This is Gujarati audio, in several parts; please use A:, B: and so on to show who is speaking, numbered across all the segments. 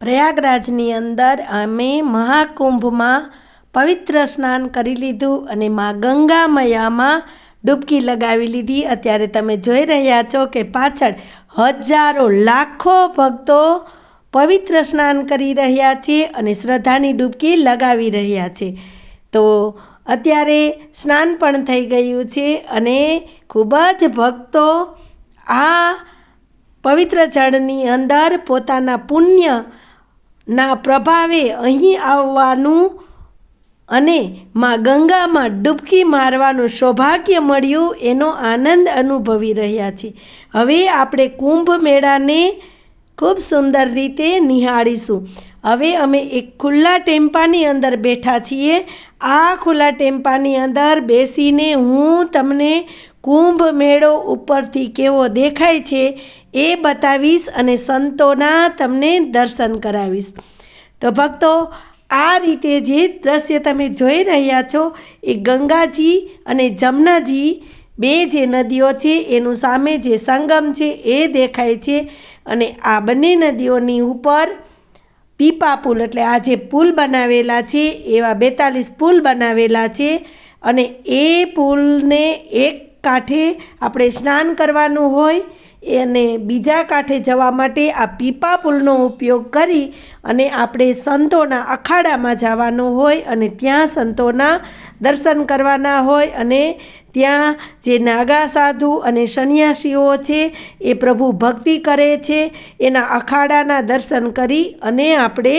A: પ્રયાગરાજની અંદર અમે મહાકુંભમાં પવિત્ર સ્નાન કરી લીધું અને મા ગંગા મૈયામાં ડૂબકી લગાવી લીધી. અત્યારે તમે જોઈ રહ્યા છો કે પાછળ હજારો લાખો ભક્તો પવિત્ર સ્નાન કરી રહ્યા છે અને શ્રદ્ધાની ડૂબકી લગાવી રહ્યા છે. તો અત્યારે સ્નાન પણ થઈ ગયું છે અને ખૂબ જ ભક્તો આ પવિત્ર જળની અંદર પોતાના પુણ્યના પ્રભાવે અહીં આવવાનું અને માં ગંગામાં ડૂબકી મારવાનું સૌભાગ્ય મળ્યું એનો આનંદ અનુભવી રહ્યા છે હવે આપણે કુંભ મેળાને ખૂબ સુંદર રીતે નિહાળીશું. હવે અમે એક ખુલ્લા ટેમ્પાની અંદર બેઠા છીએ. આ ખુલ્લા ટેમ્પાની અંદર બેસીને હું તમને કુંભ મેળો ઉપરથી કેવો દેખાય છે એ બતાવીશ અને સંતોના તમને દર્શન કરાવીશ. તો ભક્તો, આ રીતે જે દ્રશ્ય તમે જોઈ રહ્યા છો, એ ગંગાજી અને જમનાજી, બે જે નદીઓ છે, એનું સામે જે સંગમ છે, એ દેખાય છે અને આ બંને નદીઓની ઉપર પીપા પુલ એટલે આ જે પુલ બનાવેલા છે, એવા બેતાલીસ પુલ બનાવેલા છે અને એ પુલને એક કાંઠે આપણે સ્નાન કરવાનું હોય અને બીજા કાંઠે જવા માટે આ પીપા પુલનો ઉપયોગ કરી અને આપણે સંતોના અખાડામાં જવાનું હોય અને ત્યાં સંતોના દર્શન કરવાના હોય અને ત્યાં જે નાગા સાધુ અને સંન્યાસીઓ છે એ પ્રભુ ભક્તિ કરે છે, એના અખાડાના દર્શન કરી અને આપણે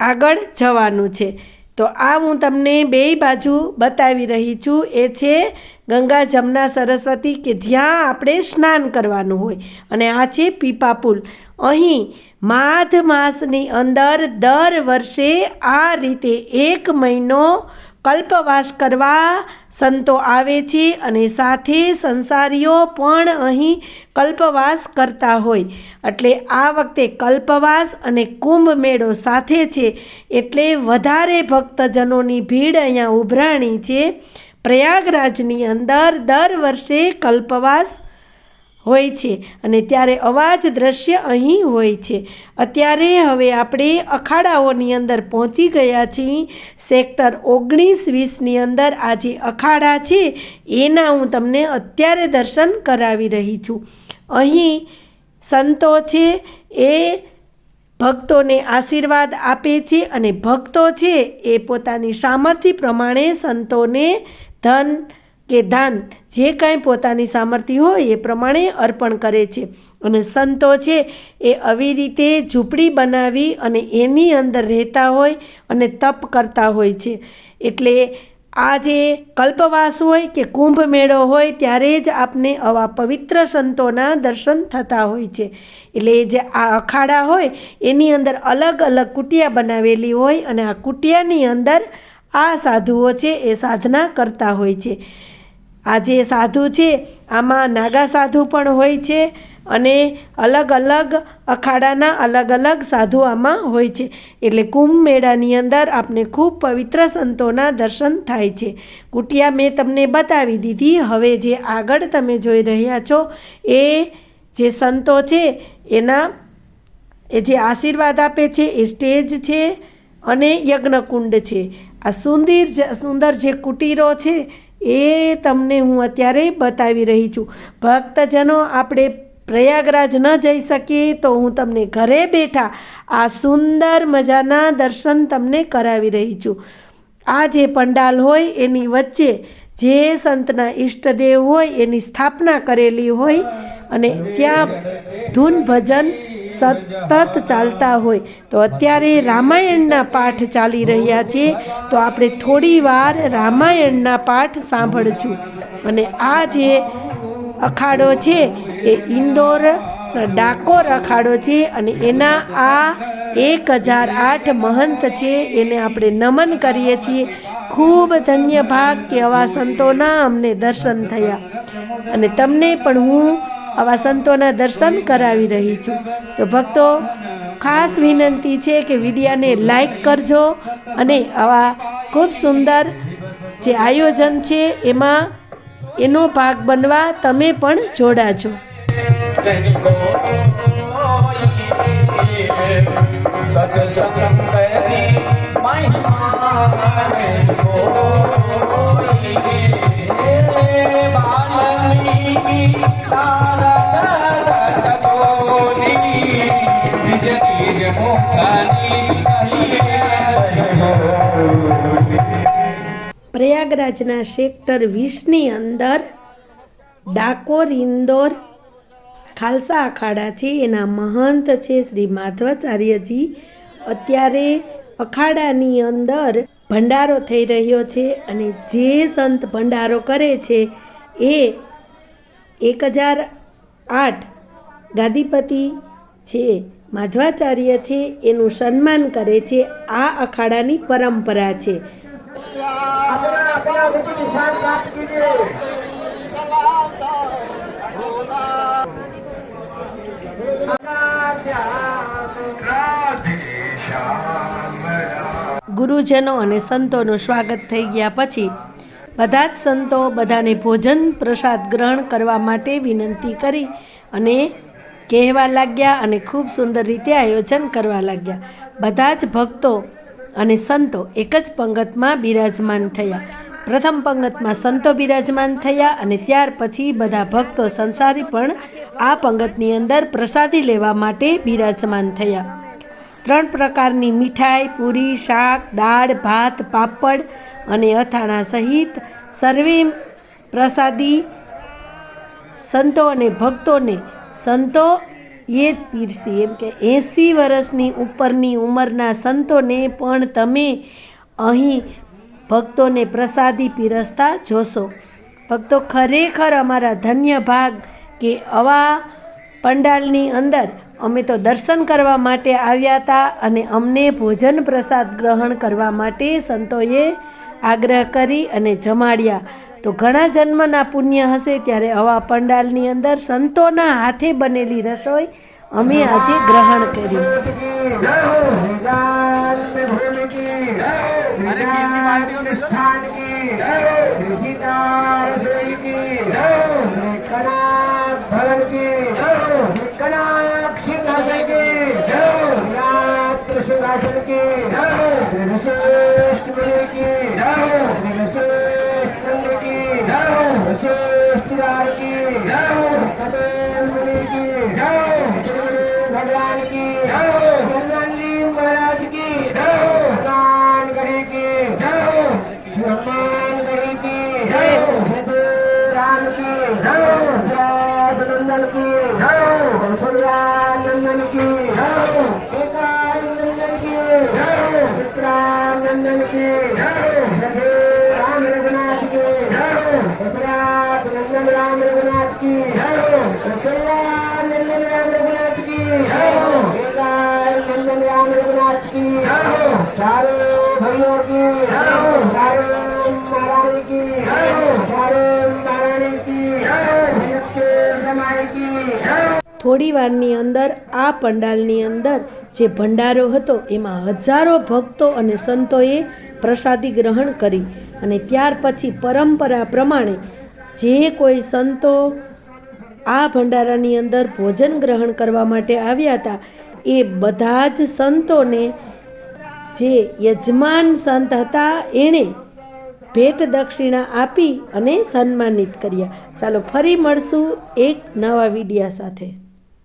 A: આગળ જવાનું છે. તો આ હું તમને બેય બાજુ બતાવી રહી છું. એ છે ગંગા, જમના, સરસ્વતી કે જ્યાં આપણે સ્નાન કરવાનું હોય. અને આ છે પીપા પુલ. અહીં માઘ માસની અંદર દર વર્ષે આ રીતે એક મહિનો કલ્પવાસ કરવા સંતો આવે છે અને સાથે સંસારીઓ પણ અહીં કલ્પવાસ કરતા હોય. એટલે આ વખતે કલ્પવાસ અને કુંભ મેળો સાથે છે. એટલે વધારે ભક્તજનોની ભીડ અહીંયા ઉભરાણી છે. પ્રયાગરાજની અંદર દર વર્ષે કલ્પવાસ હોય છે. અને ત્યારે અવાજ દ્રશ્ય અહીં હોય છે. અત્યારે હવે આપણે અખાડાઓની અંદર પહોંચી ગયા છીએ. સેક્ટર ઓગણીસ વીસની અંદર આ જે અખાડા છે. એના હું તમને અત્યારે દર્શન કરાવી રહી છું. અહીં સંતો છે એ ભક્તોને આશીર્વાદ આપે છે અને ભક્તો છે એ પોતાની સામર્થ્ય પ્રમાણે સંતોને ધન કે દાન જે કાંઈ પોતાની સામર્થ્ય હોય એ પ્રમાણે અર્પણ કરે છે. અને સંતો છે એ આવી રીતે ઝૂંપડી બનાવી અને એની અંદર રહેતા હોય અને તપ કરતા હોય છે. એટલે આ જે કલ્પવાસ હોય કે કુંભ મેળો હોય ત્યારે જ આપને આવા પવિત્ર સંતોના દર્શન થતા હોય છે. એટલે જે આ અખાડા હોય એની અંદર અલગ અલગ કુટિયા બનાવેલી હોય અને આ કુટિયાની અંદર આ સાધુઓ છે એ સાધના કરતા હોય છે. આ જે સાધુ છે, આમાં નાગા સાધુ પણ હોય છે અને અલગ અલગ અખાડાના અલગ અલગ સાધુ આમાં હોય છે. એટલે કુંભ મેળાની અંદર આપને ખૂબ પવિત્ર સંતોના દર્શન થાય છે. કુટિયા મેં તમને બતાવી દીધી, હવે જે આગળ તમે જોઈ રહ્યા છો, એ જે સંતો છે, એના એ જે આશીર્વાદ આપે છે, એ સ્ટેજ છે અને યજ્ઞકુંડ છે. આ સુંદર સુંદર જે કુટીરો છે એ તમને હું અત્યારે બતાવી રહી છું. ભક્તજનો, આપણે પ્રયાગરાજ ન જઈ શકીએ તો હું તમને ઘરે બેઠા આ સુંદર મજાના દર્શન તમને કરાવી રહી છું. આ જે પંડાલ હોય એની વચ્ચે જે સંતના ઈષ્ટદેવ હોય એની સ્થાપના કરેલી હોય અને ત્યાં ધૂન ભજન સતત ચાલતા હોય. તો અત્યારે રામાયણના પાઠ ચાલી રહ્યા છે. તો આપણે થોડી વાર રામાયણના પાઠ સાંભળશું. અને આ જે અખાડો છે એ ઇન્દોર ડાકોર અખાડો છે અને એના આ એક હજાર આઠ મહંત છે એને આપણે નમન કરીએ છીએ. ખૂબ ધન્ય ભાગ કે આવા સંતોના અમને દર્શન થયા. અને તમને પણ હું આવા સંતોના દર્શન કરાવી રહી છું. તો ભક્તો, ખાસ વિનંતી છે કે વિડીયાને લાઈક કરજો અને આવા ખૂબ સુંદર જે આયોજન છે એમાં એનો ભાગ બનવા તમે પણ જોડાજો
B: જનિકો સંતની મહિમાને
A: પ્રયાગરાજના સેક્ટર વીસની અંદર ડાકોર, ઇન્દોર, ખાલસા અખાડા છે. એના મહંત છે શ્રી માધવાચાર્યજી. અત્યારે અખાડાની અંદર ભંડારો થઈ રહ્યો છે અને જે સંત ભંડારો કરે છે એ એક હજાર આઠ ગાદીપતિ છે, માધવાચાર્ય છે, એનું સન્માન કરે છે, આ અખાડાની પરંપરા છે. ગુરુજનો અને સંતોનું સ્વાગત થઈ ગયા પછી બધા જ સંતો બધાને ભોજન, પ્રસાદ ગ્રહણ કરવા માટે વિનંતી કરી અને કહેવા લાગ્યા અને ખૂબ સુંદર રીતે આયોજન કરવા લાગ્યા. બધા જ ભક્તો અને સંતો એક જ પંગતમાં બિરાજમાન થયા. પ્રથમ પંગતમાં સંતો બિરાજમાન થયા અને ત્યાર પછી બધા ભક્તો સંસારી પણ આ પંગતની અંદર પ્રસાદી લેવા માટે બિરાજમાન થયા. ત્રણ પ્રકારની મીઠાઈ, પૂરી, શાક, દાળ, ભાત, પાપડ અને અથાણા સહિત સર્વે પ્રસાદી સંતો અને ભક્તોને સંતો એ જ પીરસી. એમ કે એંસી વર્ષની ઉપરની ઉંમરના સંતોને પણ તમે અહીં ભક્તોને પ્રસાદી પીરસતા જોશો. ભક્તો ખરેખર અમારા ધન્ય ભાગ કે આવા પંડાલની અંદર અમે તો દર્શન કરવા માટે આવ્યા હતા અને અમને ભોજન પ્રસાદ ગ્રહણ કરવા માટે સંતોએ આગ્રહ કરી અને જમાડ્યા. તો ઘણા જન્મના પુણ્ય હશે ત્યારે આવા પંડાલની અંદર સંતોના હાથે બનેલી રસોઈ અમે આજે ગ્રહણ કરી. થોડી વારની અંદર, આ પંડાલની અંદર જે ભંડારો હતો, એમાં હજારો ભક્તો અને સંતોએ પ્રસાદી ગ્રહણ કરી. અને ત્યાર પછી પરંપરા પ્રમાણે જે કોઈ સંતો આ ભંડારાની અંદર ભોજન ગ્રહણ કરવા માટે આવ્યા હતા, એ બધા જ સંતોને જે યજમાન સંત હતા, એણે ભેટ દક્ષિણા આપી અને સન્માનિત કર્યા. ચાલો ફરી મળશું એક નવા વિડિયા સાથે.